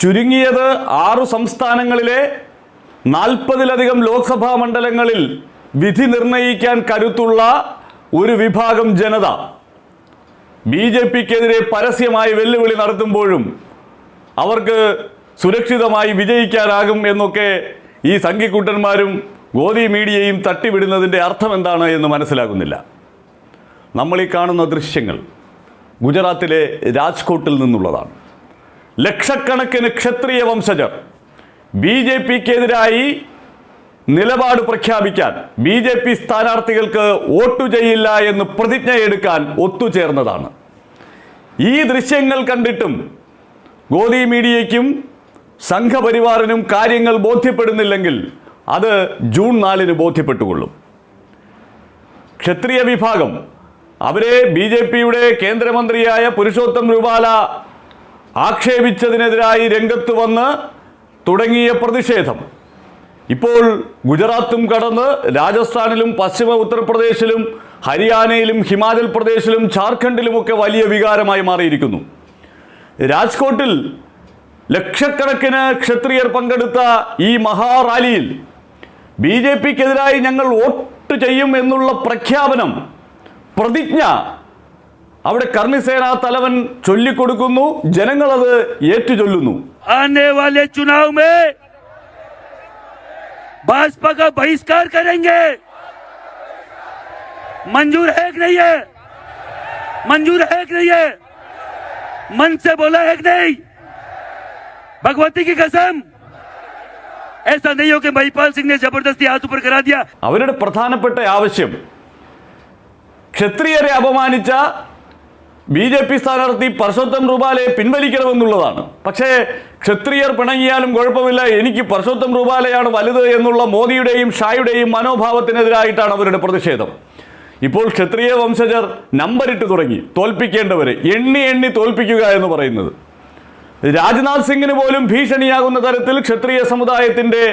ചുരുങ്ങിയത് ആറു സംസ്ഥാനങ്ങളിലെ നാൽപ്പതിലധികം ലോക്സഭാ മണ്ഡലങ്ങളിൽ വിധി നിർണയിക്കാൻ കരുത്തുള്ള ഒരു വിഭാഗം ജനത. ബി ജെ പിക്കെതിരെ പരസ്യമായി വെല്ലുവിളി നടത്തുമ്പോഴും അവർക്ക് സുരക്ഷിതമായി വിജയിക്കാനാകും എന്നൊക്കെ ഈ സംഘിക്കുട്ടന്മാരും ഗോദി മീഡിയയും തട്ടിവിടുന്നതിന്റെ അർത്ഥം എന്താണ് എന്ന് മനസ്സിലാകുന്നില്ല. നമ്മൾ ഈ കാണുന്ന ദൃശ്യങ്ങൾ ഗുജറാത്തിലെ രാജ്കോട്ടിൽ നിന്നുള്ളതാണ്. ലക്ഷക്കണക്കിന് ക്ഷത്രിയ വംശജർ ബി ജെ പിക്കെതിരായി നിലപാട് പ്രഖ്യാപിക്കാൻ ബി ജെ പി സ്ഥാനാർത്ഥികൾക്ക് വോട്ടു ചെയ്യില്ല എന്ന് പ്രതിജ്ഞയെടുക്കാൻ ഒത്തുചേർന്നതാണ്. ഈ ദൃശ്യങ്ങൾ കണ്ടിട്ടും ഗോദി മീഡിയയ്ക്കും സംഘപരിവാറിനും കാര്യങ്ങൾ ബോധ്യപ്പെടുന്നില്ലെങ്കിൽ അത് ജൂൺ നാലിന് ബോധ്യപ്പെട്ടുകൊള്ളും. ക്ഷത്രിയ വിഭാഗം അവരെ ബി ജെ പിയുടെ കേന്ദ്രമന്ത്രിയായ പുരുഷോത്തം രൂപാല ആക്ഷേപിച്ചതിനെതിരായി രംഗത്ത് വന്ന് തുടങ്ങിയ പ്രതിഷേധം. ഇപ്പോൾ ഗുജറാത്തും കടന്ന് രാജസ്ഥാനിലും പശ്ചിമ ഉത്തർപ്രദേശിലും ഹരിയാനയിലും ഹിമാചൽ പ്രദേശിലും ജാർഖണ്ഡിലുമൊക്കെ വലിയ വികാരമായി മാറിയിരിക്കുന്നു. രാജ്കോട്ടിൽ ലക്ഷക്കണക്കിന് ക്ഷത്രിയർ പങ്കെടുത്ത ഈ മഹാറാലിയിൽ ബി ജെ പിക്കെതിരായി ഞങ്ങൾ വോട്ട് ചെയ്യും എന്നുള്ള പ്രഖ്യാപനം പ്രതിജ്ഞ അവിടെ കർണിസേനാ തലവൻ ചൊല്ലിക്കൊടുക്കുന്നു ജനങ്ങളത് ഏറ്റുചൊല്ലുന്നു आने वाले चुनाव में भाजपा का बहिष्कार करेंगे मंजूर है कि नहीं है मंजूर है कि नहीं है मन से बोला है कि नहीं भगवती की कसम ऐसा नहीं हो कि महिपाल सिंह ने जबरदस्ती हाथ ऊपर करा दिया അവരുടെ പ്രധാനപ്പെട്ട ആവശ്യം ക്ഷത്രിയരെ അപമാനിച്ച ബി ജെ പി സ്ഥാനാർത്ഥി പർഷോത്തം റുബാലെ പിൻവലിക്കണമെന്നുള്ളതാണ്. പക്ഷേ ക്ഷത്രിയർ പിണങ്ങിയാലും കുഴപ്പമില്ല. എനിക്ക് പർഷോത്തം റുബാലയാണ് വലുത് എന്നുള്ള മോദിയുടെയും ഷായുടെയും മനോഭാവത്തിനെതിരായിട്ടാണ് അവരുടെ പ്രതിഷേധം. ഇപ്പോൾ ക്ഷത്രിയ വംശജർ നമ്പരിട്ട് തുടങ്ങി തോൽപ്പിക്കേണ്ടവരെ എണ്ണി എണ്ണി തോൽപ്പിക്കുക എന്ന് പറയുന്നത്. രാജ്നാഥ് സിംഗിന് പോലും ഭീഷണിയാകുന്ന തരത്തിൽ ക്ഷത്രിയ സമുദായത്തിന്റെ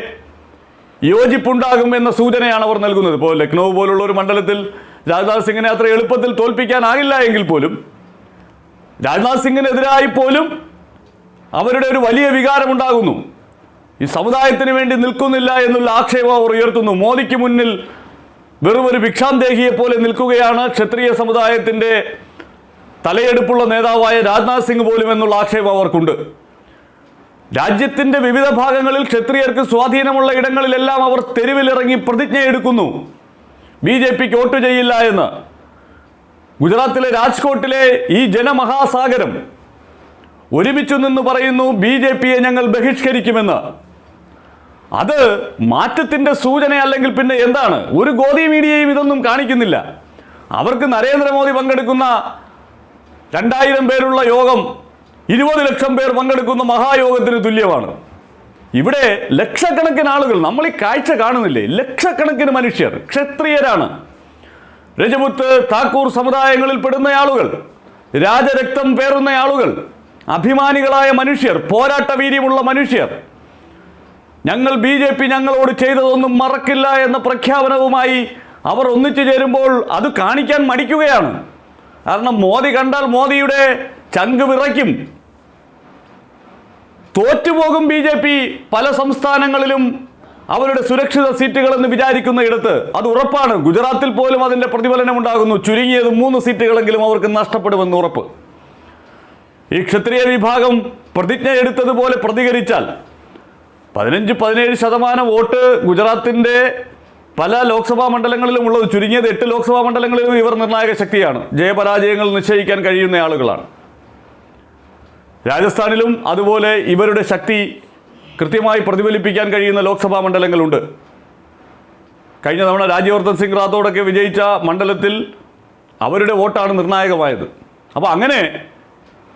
യോജിപ്പുണ്ടാകും എന്ന സൂചനയാണ് അവർ നൽകുന്നത്. ഇപ്പോൾ ലക്നൗ പോലുള്ള ഒരു മണ്ഡലത്തിൽ രാജ്നാഥ് സിംഗിനെ അത്ര എളുപ്പത്തിൽ തോൽപ്പിക്കാനാകില്ല എങ്കിൽ പോലും രാജ്നാഥ് സിംഗിനെതിരായി പോലും അവരുടെ ഒരു വലിയ വികാരമുണ്ടാകുന്നു. ഈ സമുദായത്തിന് വേണ്ടി നിൽക്കുന്നില്ല എന്നുള്ള ആക്ഷേപം അവർ ഉയർത്തുന്നു. മോദിക്ക് മുന്നിൽ വെറും ഒരു ഭിക്ഷാന്തേഹിയെ പോലെ നിൽക്കുകയാണ് ക്ഷത്രിയ സമുദായത്തിന്റെ തലയെടുപ്പുള്ള നേതാവായ രാജ്നാഥ് സിംഗ് പോലും എന്നുള്ള ആക്ഷേപം അവർക്കുണ്ട്. രാജ്യത്തിന്റെ വിവിധ ഭാഗങ്ങളിൽ ക്ഷത്രിയർക്ക് സ്വാധീനമുള്ള ഇടങ്ങളിലെല്ലാം അവർ തെരുവിലിറങ്ങി പ്രതിജ്ഞയെടുക്കുന്നു. ബി ജെ പിക്ക് വോട്ട് ചെയ്യില്ല എന്ന്. ഗുജറാത്തിലെ രാജ്കോട്ടിലെ ഈ ജനമഹാസാഗരം ഒരുമിച്ചു നിന്ന് പറയുന്നു ബി ജെ പിയെ ഞങ്ങൾ ബഹിഷ്കരിക്കുമെന്ന്. അത് മാറ്റത്തിന്റെ സൂചന അല്ലെങ്കിൽ പിന്നെ എന്താണ്? ഒരു ഗോദി മീഡിയയും ഇതൊന്നും കാണിക്കുന്നില്ല. അവർക്ക് നരേന്ദ്രമോദി പങ്കെടുക്കുന്ന രണ്ടായിരം പേരുള്ള യോഗം ഇരുപത് ലക്ഷം പേർ പങ്കെടുക്കുന്ന മഹായോഗത്തിന് തുല്യമാണ്. ഇവിടെ ലക്ഷക്കണക്കിന് ആളുകൾ നമ്മൾ ഈ കാഴ്ച കാണുന്നില്ലേ? ലക്ഷക്കണക്കിന് മനുഷ്യർ ക്ഷത്രിയരാണ്. രജപുത്ത് താക്കൂർ സമുദായങ്ങളിൽ പെടുന്ന ആളുകൾ രാജരക്തം പേറുന്ന ആളുകൾ അഭിമാനികളായ മനുഷ്യർ പോരാട്ട വീര്യമുള്ള മനുഷ്യർ. ഞങ്ങൾ ബി ജെ പി ഞങ്ങളോട് ചെയ്തതൊന്നും മറക്കില്ല എന്ന പ്രഖ്യാപനവുമായി അവർ ഒന്നിച്ചു ചേരുമ്പോൾ അത് കാണിക്കാൻ മടിക്കുകയാണ്. കാരണം മോദി കണ്ടാൽ മോദിയുടെ ചങ്ക് വിറയ്ക്കും. തോറ്റുപോകും ബി ജെ പി പല സംസ്ഥാനങ്ങളിലും അവരുടെ സുരക്ഷിത സീറ്റുകളെന്ന് വിചാരിക്കുന്ന ഇടത്ത് അത് ഉറപ്പാണ്. ഗുജറാത്തിൽ പോലും അതിന്റെ പ്രതിഫലനം ഉണ്ടാകുന്നു ചുരുങ്ങിയത് മൂന്ന് സീറ്റുകളെങ്കിലും അവർക്ക് നഷ്ടപ്പെടുമെന്ന് ഉറപ്പ്. ഈ ക്ഷത്രിയ വിഭാഗം പ്രതിജ്ഞ എടുത്തതുപോലെ പ്രതികരിച്ചാൽ പതിനഞ്ച് പതിനേഴ് ശതമാനം വോട്ട് ഗുജറാത്തിന്റെ പല ലോക്സഭാ മണ്ഡലങ്ങളിലും ഉള്ളത്. ചുരുങ്ങിയത് എട്ട് ലോക്സഭാ മണ്ഡലങ്ങളിലും ഇവർ നിർണായക ശക്തിയാണ്. ജയപരാജയങ്ങൾ നിശ്ചയിക്കാൻ കഴിയുന്ന ആളുകളാണ്. രാജസ്ഥാനിലും അതുപോലെ ഇവരുടെ ശക്തി കൃത്യമായി പ്രതിഫലിപ്പിക്കാൻ കഴിയുന്ന ലോക്സഭാ മണ്ഡലങ്ങളുണ്ട്. കഴിഞ്ഞ തവണ രാജ്യവർദ്ധൻ സിംഗ് റാത്തോഡൊക്കെ വിജയിച്ച മണ്ഡലത്തിൽ അവരുടെ വോട്ടാണ് നിർണായകമായത്. അപ്പോൾ അങ്ങനെ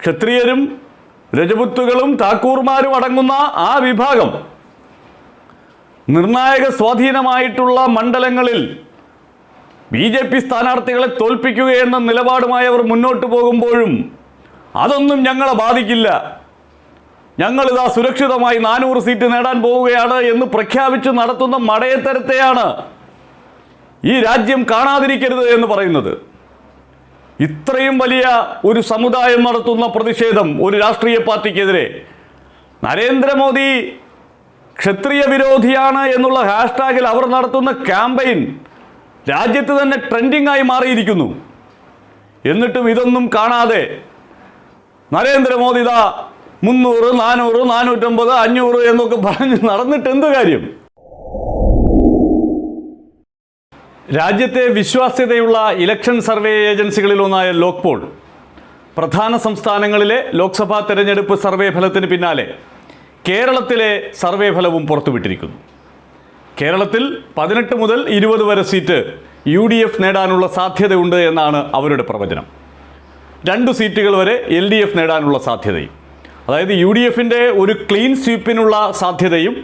ക്ഷത്രിയരും രജപുത്തുകളും താക്കൂർമാരും അടങ്ങുന്ന ആ വിഭാഗം നിർണായക സ്വാധീനമായിട്ടുള്ള മണ്ഡലങ്ങളിൽ ബി ജെ പി സ്ഥാനാർത്ഥികളെ തോൽപ്പിക്കുകയെന്ന നിലപാടുമായി അവർ മുന്നോട്ട് പോകുമ്പോഴും അതൊന്നും ഞങ്ങളെ ബാധിക്കില്ല. ഞങ്ങളിതാ സുരക്ഷിതമായി നാനൂറ് സീറ്റ് നേടാൻ പോവുകയാണ് എന്ന് പ്രഖ്യാപിച്ച് നടത്തുന്ന മടയത്തരത്തെയാണ് ഈ രാജ്യം കാണാതിരിക്കരുത് എന്ന് പറയുന്നത്. ഇത്രയും വലിയ ഒരു സമുദായം നടത്തുന്ന പ്രതിഷേധം ഒരു രാഷ്ട്രീയ പാർട്ടിക്കെതിരെ നരേന്ദ്രമോദി ക്ഷത്രിയ വിരോധിയാണ് എന്നുള്ള ഹാഷ്ടാഗിൽ അവർ നടത്തുന്ന ക്യാമ്പയിൻ രാജ്യത്ത് തന്നെ ട്രെൻഡിംഗ് ആയി മാറിയിരിക്കുന്നു. എന്നിട്ടും ഇതൊന്നും കാണാതെ നരേന്ദ്രമോദി ഇതാ മുന്നൂറ് നാനൂറ് നാനൂറ്റമ്പത് അഞ്ഞൂറ് എന്നൊക്കെ പറഞ്ഞ് നടന്നിട്ട് എന്ത് കാര്യം? രാജ്യത്തെ വിശ്വാസ്യതയുള്ള ഇലക്ഷൻ സർവേ ഏജൻസികളിലൊന്നായ ലോക്പോൾ പ്രധാന സംസ്ഥാനങ്ങളിലെ ലോക്സഭാ തെരഞ്ഞെടുപ്പ് സർവേ ഫലത്തിന് പിന്നാലെ കേരളത്തിലെ സർവേ ഫലവും പുറത്തുവിട്ടിരിക്കുന്നു. കേരളത്തിൽ പതിനെട്ട് മുതൽ ഇരുപത് വരെ സീറ്റ് യു ഡി എഫ് നേടാനുള്ള സാധ്യതയുണ്ട് എന്നാണ് അവരുടെ പ്രവചനം. രണ്ട് സീറ്റുകൾ വരെ എൽ ഡി എഫ് നേടാനുള്ള സാധ്യതയും. അതായത് യു ഡി എഫിന്റെ ഒരു ക്ലീൻ സ്വീപ്പിനുള്ള സാധ്യതയും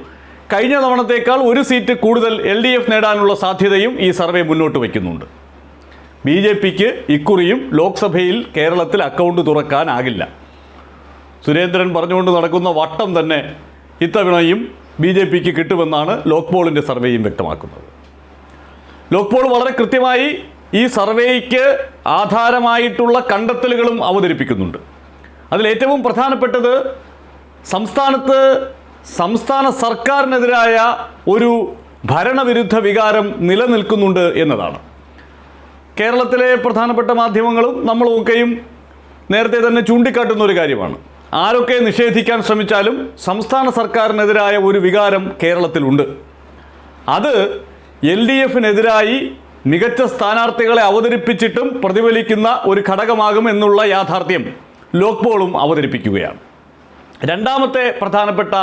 കഴിഞ്ഞ തവണത്തേക്കാൾ ഒരു സീറ്റ് കൂടുതൽ എൽ ഡി എഫ് നേടാനുള്ള സാധ്യതയും ഈ സർവേ മുന്നോട്ട് വയ്ക്കുന്നുണ്ട്. ബി ജെ പിക്ക് ഇക്കുറിയും ലോക്സഭയിൽ കേരളത്തിൽ അക്കൗണ്ട് തുറക്കാനാകില്ല. സുരേന്ദ്രൻ പറഞ്ഞുകൊണ്ട് നടക്കുന്ന വട്ടം തന്നെ ഇത്തവണയും ബി ജെ പിക്ക് കിട്ടുമെന്നാണ് ലോക്പോളിന്റെ സർവേയും വ്യക്തമാക്കുന്നത്. ലോക്പോൾ വളരെ കൃത്യമായി ഈ സർവേയ്ക്ക് ആധാരമായിട്ടുള്ള കണ്ടെത്തലുകളും അവതരിപ്പിക്കുന്നുണ്ട്. അതിലേറ്റവും പ്രധാനപ്പെട്ടത് സംസ്ഥാനത്ത് സംസ്ഥാന സർക്കാരിനെതിരായ ഒരു ഭരണവിരുദ്ധ വികാരം നിലനിൽക്കുന്നുണ്ട് എന്നതാണ്. കേരളത്തിലെ പ്രധാനപ്പെട്ട മാധ്യമങ്ങളും നമ്മളൊക്കെയും നേരത്തെ തന്നെ ചൂണ്ടിക്കാട്ടുന്ന ഒരു കാര്യമാണ്. ആരൊക്കെ നിഷേധിക്കാൻ ശ്രമിച്ചാലും സംസ്ഥാന സർക്കാരിനെതിരായ ഒരു വികാരം കേരളത്തിലുണ്ട്. അത് എൽ ഡി എഫിനെതിരായി മികച്ച സ്ഥാനാർത്ഥികളെ അവതരിപ്പിച്ചിട്ടും പ്രതിഫലിക്കുന്ന ഒരു ഘടകമാകും എന്നുള്ള യാഥാർത്ഥ്യം. ലോക്പോളും അവതരിപ്പിക്കുകയാണ്. രണ്ടാമത്തെ പ്രധാനപ്പെട്ട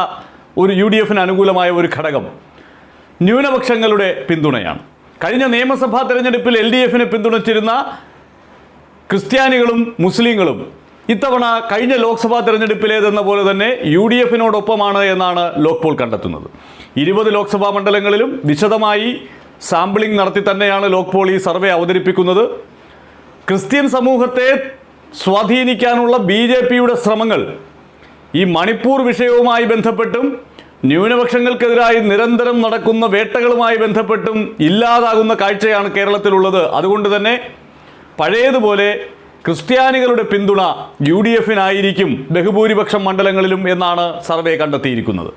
ഒരു യു ഡി എഫിന് അനുകൂലമായ ഒരു ഘടകം ന്യൂനപക്ഷങ്ങളുടെ പിന്തുണയാണ്. കഴിഞ്ഞ നിയമസഭാ തെരഞ്ഞെടുപ്പിൽ എൽ ഡി എഫിനെ പിന്തുണച്ചിരുന്ന ക്രിസ്ത്യാനികളും മുസ്ലിങ്ങളും ഇത്തവണ കഴിഞ്ഞ ലോക്സഭാ തെരഞ്ഞെടുപ്പിലേതെന്ന പോലെ തന്നെ യു ഡി എഫിനോടൊപ്പമാണ് എന്നാണ് ലോക്പോൾ കണ്ടെത്തുന്നത്. ഇരുപത് ലോക്സഭാ മണ്ഡലങ്ങളിലും വിശദമായി സാമ്പിളിംഗ് നടത്തി തന്നെയാണ് ലോക്പോൾ ഈ സർവേ അവതരിപ്പിക്കുന്നത്. ക്രിസ്ത്യൻ സമൂഹത്തെ സ്വാധീനിക്കാനുള്ള ബി ജെ പിയുടെ ശ്രമങ്ങൾ ഈ മണിപ്പൂർ വിഷയവുമായി ബന്ധപ്പെട്ടും ന്യൂനപക്ഷങ്ങൾക്കെതിരായി നിരന്തരം നടക്കുന്ന വേട്ടകളുമായി ബന്ധപ്പെട്ടും ഇല്ലാതാകുന്ന കാഴ്ചയാണ് കേരളത്തിലുള്ളത്. അതുകൊണ്ട് തന്നെ പഴയതുപോലെ ക്രിസ്ത്യാനികളുടെ പിന്തുണ യു ഡി എഫിനായിരിക്കും ബഹുഭൂരിപക്ഷം മണ്ഡലങ്ങളിലും എന്നാണ് സർവേ കണ്ടെത്തിയിരിക്കുന്നത്.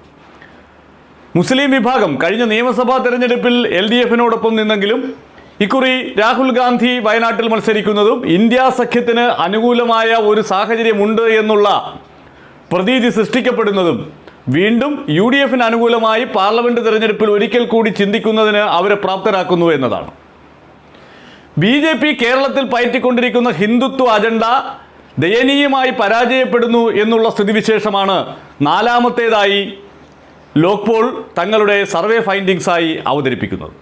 മുസ്ലിം വിഭാഗം കഴിഞ്ഞ നിയമസഭാ തെരഞ്ഞെടുപ്പിൽ എൽ ഡി എഫിനോടൊപ്പം നിന്നെങ്കിലും ഇക്കുറി രാഹുൽ ഗാന്ധി വയനാട്ടിൽ മത്സരിക്കുന്നതും ഇന്ത്യ സഖ്യത്തിന് അനുകൂലമായ ഒരു സാഹചര്യമുണ്ട് എന്നുള്ള പ്രതീതി സൃഷ്ടിക്കപ്പെടുന്നതും വീണ്ടും യു ഡി എഫിന് അനുകൂലമായി പാർലമെന്റ് തെരഞ്ഞെടുപ്പിൽ ഒരിക്കൽ കൂടി ചിന്തിക്കുന്നതിന് അവരെ പ്രാപ്തരാക്കുന്നു എന്നതാണ്. ബി ജെ പി കേരളത്തിൽ പയറ്റിക്കൊണ്ടിരിക്കുന്ന ഹിന്ദുത്വ അജണ്ട ദയനീയമായി പരാജയപ്പെടുന്നു എന്നുള്ള സ്ഥിതിവിശേഷമാണ് നാലാമത്തേതായി ലോക്പോൾ തങ്ങളുടെ സർവേ ഫൈൻഡിങ്സായി അവതരിപ്പിക്കുന്നത്.